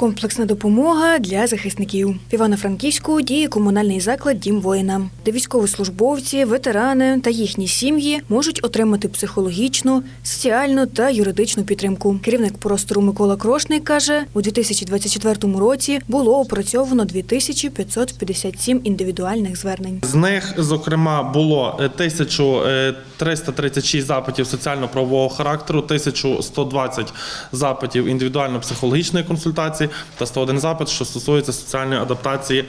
Комплексна допомога для захисників. В Івано-Франківську діє комунальний заклад Дім воїна, де військовослужбовці, ветерани та їхні сім'ї можуть отримати психологічну, соціальну та юридичну підтримку. Керівник простору Микола Крошник каже, у 2024 році було опрацьовано 2557 індивідуальних звернень. З них, зокрема, було е, 1336 запитів соціально-правового характеру, 1120 запитів індивідуально-психологічної консультації та 101 запит, що стосується соціальної адаптації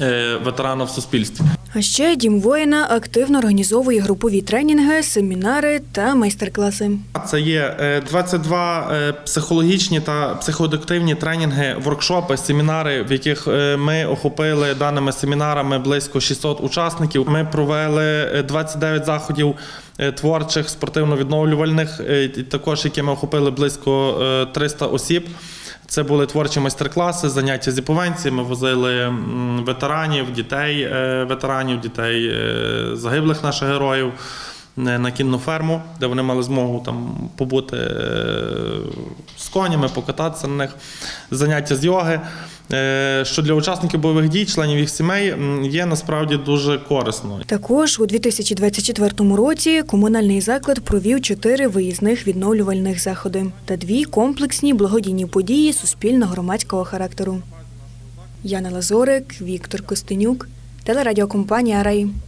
е, ветерана в суспільстві. А ще Дім воїна активно організовує групові тренінги, семінари та майстер-класи. Це є е, 22 е, психологічні та психоадуктивні тренінги, воркшопи, семінари, в яких е, ми охопили даними семінарами близько 600 учасників. Ми провели е, 29 заходів е, творчих, спортивно-відновлювальних, е, також які ми охопили близько е, 300 осіб. Це були творчі майстер-класи, заняття з іповенції. Ми возили ветеранів, дітей е, ветеранів, дітей е, загиблих наших героїв е, на кінну ферму, де вони мали змогу там побути е, з конями, покататися на них. Заняття з йоги. Е, Що для учасників бойових дій, членів їх сімей, є насправді дуже корисно. Також у 2024 році комунальний заклад провів чотири виїзних відновлювальних заходи та дві комплексні благодійні події суспільно-громадського характеру. Яна Лазорик, Віктор Костенюк, телерадіокомпанія Рай.